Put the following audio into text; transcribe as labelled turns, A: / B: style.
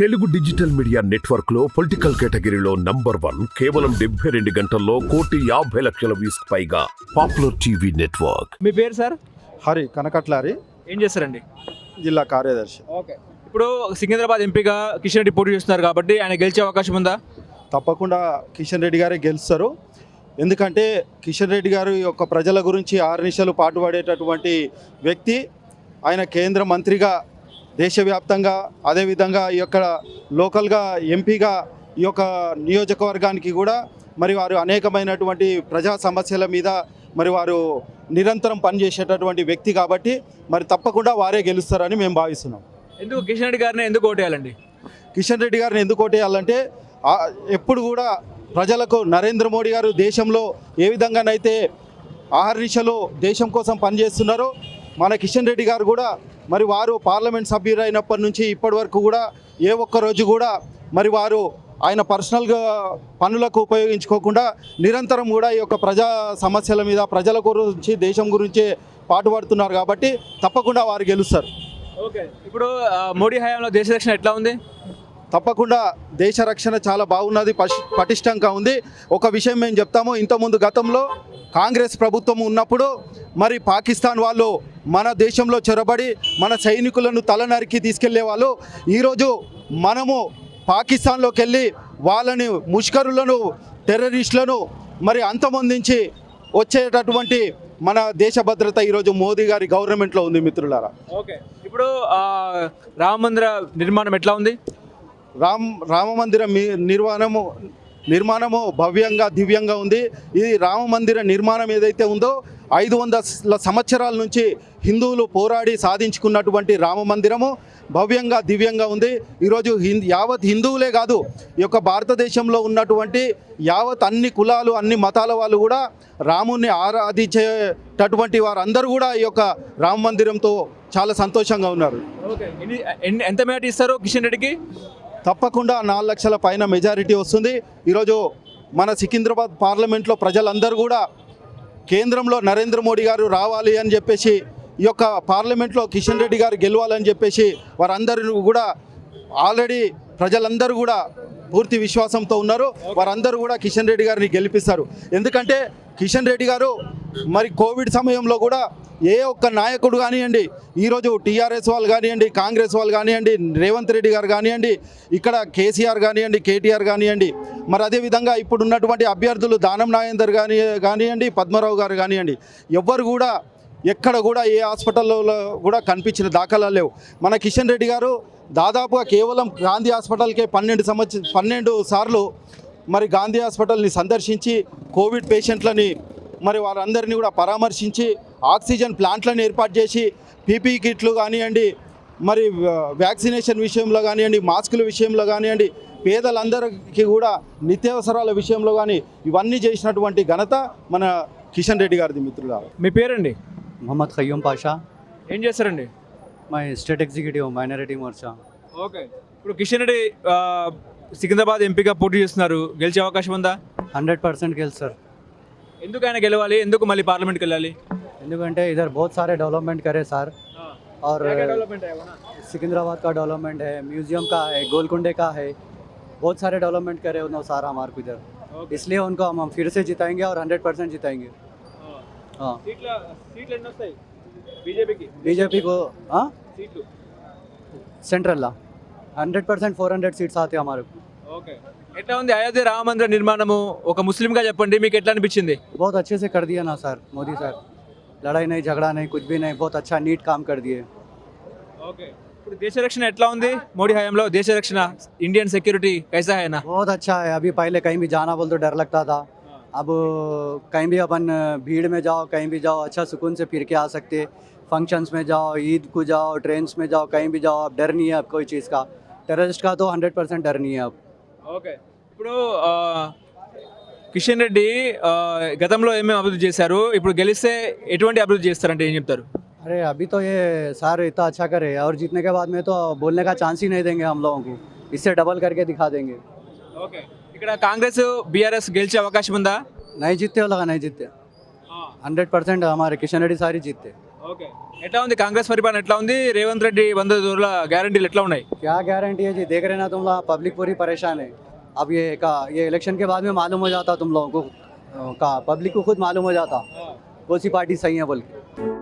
A: Telugu digital media నెట్వర్క్లో political కేటగిరీలో number one కేవలం డెబ్బై రెండు గంటల్లో కోటి యాభై లక్షల వ్యూస్ పైగా పాపులర్ టీవీ నెట్వర్క్.
B: మీ పేరు సార్?
C: హరి కనకట్లారి.
B: ఏం చేస్తారండి?
C: జిల్లా కార్యదర్శి.
B: ఓకే. ఇప్పుడు సికింద్రాబాద్ ఎంపీగా కిషన్ రెడ్డి పోటీ చేస్తున్నారు కాబట్టి ఆయన గెలిచే అవకాశం ఉందా?
C: తప్పకుండా కిషన్ రెడ్డి గారే గెలుస్తారు. ఎందుకంటే కిషన్ రెడ్డి గారు యొక్క ప్రజల గురించి ఆరు నిమిషాలు పాటుపడేటటువంటి వ్యక్తి. ఆయన కేంద్ర మంత్రిగా దేశవ్యాప్తంగా అదేవిధంగా ఈ యొక్క లోకల్గా ఎంపీగా ఈ యొక్క నియోజకవర్గానికి కూడా మరి వారు అనేకమైనటువంటి ప్రజా సమస్యల మీద మరి వారు నిరంతరం పనిచేసేటటువంటి వ్యక్తి కాబట్టి మరి తప్పకుండా వారే గెలుస్తారని మేము భావిస్తున్నాం.
B: ఎందుకు కిషన్ రెడ్డి గారిని ఎందుకు ఓటేయాలండి?
C: కిషన్ రెడ్డి గారిని ఎందుకు ఓటేయాలంటే ఎప్పుడు కూడా ప్రజలకు నరేంద్ర మోడీ గారు దేశంలో ఏ విధంగానైతే ఆహర్నిశలు దేశం కోసం పనిచేస్తున్నారో మన కిషన్ రెడ్డి గారు కూడా మరి వారు పార్లమెంట్ సభ్యులు అయినప్పటి నుంచి ఇప్పటి వరకు కూడా ఏ ఒక్క రోజు కూడా మరి వారు ఆయన పర్సనల్గా పనులకు ఉపయోగించుకోకుండా నిరంతరం కూడా ఈ యొక్క ప్రజా సమస్యల మీద ప్రజల గురించి దేశం గురించి పాటుపడుతున్నారు కాబట్టి తప్పకుండా వారు గెలుస్తారు.
B: ఓకే. ఇప్పుడు మోడీ హయాంలో దేశ రక్షణ ఎట్లా ఉంది?
C: తప్పకుండా దేశ రక్షణ చాలా బాగున్నది పష్- పటిష్టంగా ఉంది. ఒక విషయం మేము చెప్తాము ఇంతకుముందు గతంలో కాంగ్రెస్ ప్రభుత్వం ఉన్నప్పుడు మరి పాకిస్తాన్ వాళ్ళు మన దేశంలో చొరబడి మన సైనికులను తలనరికి తీసుకెళ్ళే వాళ్ళు ఈరోజు మనము పాకిస్తాన్లోకి వెళ్ళి వాళ్ళని ముష్కరులను టెర్రరిస్టులను మరి అంతమొందించి వచ్చేటటువంటి మన దేశ భద్రత ఈరోజు మోదీ గారి గవర్నమెంట్లో ఉంది మిత్రులారా.
B: ఓకే. ఇప్పుడు రామ మందిర నిర్మాణం ఎట్లా ఉంది?
C: రామ్ రామ మందిర నిర్మాణము నిర్మాణము భవ్యంగా దివ్యంగా ఉంది. ఇది రామ మందిర నిర్మాణం ఏదైతే ఉందో ఐదు వందల సంవత్సరాల నుంచి హిందువులు పోరాడి సాధించుకున్నటువంటి రామ మందిరము భవ్యంగా దివ్యంగా ఉంది. ఈరోజు హింద్ యావత్ హిందువులే కాదు ఈ యొక్క భారతదేశంలో ఉన్నటువంటి యావత్ అన్ని కులాలు అన్ని మతాల వాళ్ళు కూడా రాముణ్ణి ఆరాధించేటటువంటి వారందరూ కూడా ఈ యొక్క రామ మందిరంతో చాలా సంతోషంగా ఉన్నారు.
B: ఎంత మేట ఇస్తారు కిషన్ రెడ్డికి?
C: తప్పకుండా నాలుగు లక్షల పైన మెజారిటీ వస్తుంది. ఈరోజు మన సికింద్రాబాద్ పార్లమెంట్లో ప్రజలందరూ కూడా కేంద్రంలో నరేంద్ర మోడీ గారు రావాలి అని చెప్పేసి ఈ యొక్క పార్లమెంట్లో కిషన్ రెడ్డి గారు గెలవాలని చెప్పేసి వారందరూ కూడా ఆల్రెడీ ప్రజలందరూ కూడా పూర్తి విశ్వాసంతో ఉన్నారు. వారందరూ కూడా కిషన్ రెడ్డి గారిని గెలిపిస్తారు. ఎందుకంటే కిషన్ రెడ్డి గారు మరి కోవిడ్ సమయంలో కూడా ఏ ఒక్క నాయకుడు కానివ్వండి ఈరోజు టీఆర్ఎస్ వాళ్ళు కానివ్వండి కాంగ్రెస్ వాళ్ళు కానివ్వండి రేవంత్ రెడ్డి గారు కానివ్వండి ఇక్కడ కేసీఆర్ కానివ్వండి కేటీఆర్ కానివ్వండి మరి అదేవిధంగా ఇప్పుడు ఉన్నటువంటి అభ్యర్థులు దానం నాగేందర్ కాని కానివ్వండి పద్మరావు గారు కానివ్వండి ఎవ్వరు కూడా ఎక్కడ కూడా ఏ హాస్పిటల్లో కూడా కనిపించిన దాఖలాలు లేవు. మన కిషన్ రెడ్డి గారు దాదాపుగా కేవలం గాంధీ హాస్పిటల్కే పన్నెండు సంవత్సరం పన్నెండు సార్లు మరి గాంధీ హాస్పిటల్ని సందర్శించి కోవిడ్ పేషెంట్లని మరి వారందరినీ కూడా పరామర్శించి ఆక్సిజన్ ప్లాంట్లను ఏర్పాటు చేసి పీపీ కిట్లు కానివ్వండి మరి వ్యాక్సినేషన్ విషయంలో కానివ్వండి మాస్కుల విషయంలో కానివ్వండి పేదలందరికీ కూడా నిత్యావసరాల విషయంలో కానీ ఇవన్నీ చేసినటువంటి ఘనత మన కిషన్ రెడ్డి గారిది మిత్రుల
B: మీ పేరండి?
D: మొహమ్మద్ ఖయ్యూం పాషా.
B: ఏం చేస్తారండి?
D: My state executive minority Morcha.
B: Okay. ఇప్పుడు కిషన్ రెడ్డి సికింద్రాబాద్ ఎంపీగా పోటీ చేస్తున్నారు. గెలిచే అవకాశం ఉందా?
D: హండ్రెడ్ పర్సెంట్ గెలుస్తారు.
B: ఎందుకు ఆయన గెలవాలి? ఎందుకు మళ్ళీ పార్లమెంట్కి వెళ్ళాలి?
D: ఎందుకంటే इधर बहुत सारे डेवलपमेंट करे सर और सिकंदराबाद का डेवलपमेंट है म्यूजियम का है गोलकुंडे का है बहुत सारे डेवलपमेंट करे उन्होंने सारा हमारे को इधर इसलिए उनको हम हम फिर से जिताएंगे और हंड्रेड परसेंट जिताएंगे हाँ
B: సీట్లు ఎన్ని వస్తాయి బీజేపీకి
D: बीजेपी को हाँ
B: సీట్లు
D: सेंट्रल ला hundred percent four hundred seats आते हैं हमारे को
B: ఓకే ఎట్లా ఉంది అయోధ్య రామ మందిర నిర్మాణము ఒక ముస్లింగా చెప్పండి మీకు ఎట్లా అనిపించింది
D: बहुत अच्छे से कर दिया ना सर मोदी सर लड़ाई नहीं झगड़ा नहीं कुछ भी नहीं बहुत अच्छा नीट काम कर दिए
B: ఓకే ఇప్పుడు దేశ రక్షణ ఎట్లా ఉంది మోడీ హయాంలో దేశ రక్షణ ఇండియన్ సెక్యూరిటీ కైసా है ना
D: बहुत अच्छा है अभी पहले कहीं भी जाना बोल तो डर लगता था अब कहीं भी अपन भीड़ में जाओ कहीं भी जाओ अच्छा सुकून से फिर के आ सकते फंक्शंस में जाओ ईद को जाओ ट्रेन्स में जाओ कहीं भी जाओ अब डर नहीं है अब कोई चीज़ का टेररिस्ट का तो हंड्रेड परसेंट डर नहीं है अब
B: ఓకే ఇప్పుడు ఆ, కిషన్ రెడ్డి ఆ, గతంలో ఏమేమి అభివృద్ధి చేశారు ఇప్పుడు గెలిస్తే ఎటువంటి అభివృద్ధి చేస్తారంటే ఏం చెప్తారు
D: अरे अभी तो ये सर इतना अच्छा करे और जीतने के बाद में तो बोलने का चांस ही नहीं देंगे हम लोगों को इससे डबल करके दिखा देंगे
B: ఓకే ఇక్కడ కాంగ్రెస్ బీఆర్ఎస్ గెలిచే అవకాశం ఉందా
D: नहीं जीतते हो लगा नहीं जीतते हंड्रेड परसेंट हमारे किशन रेड्डी सारी जीतते
B: ఓకే ఎట్లా ఉంది కాంగ్రెస్ పరిపాలన ఎట్లా ఉంది రేవంత్ రెడ్డి వంద రోజుల గ్యారంటీలు ఎట్లా ఉన్నాయి
D: क्या गारंटी है जी देख रहे ना तुम लोग पब्लिक पूरी परेशान है अब ये का ये इलेक्शन के बाद में मालूम हो जाता तुम लोगों को का पब्लिक को खुद मालूम हो जाता। कौन सी पार्टी सही है बोल के।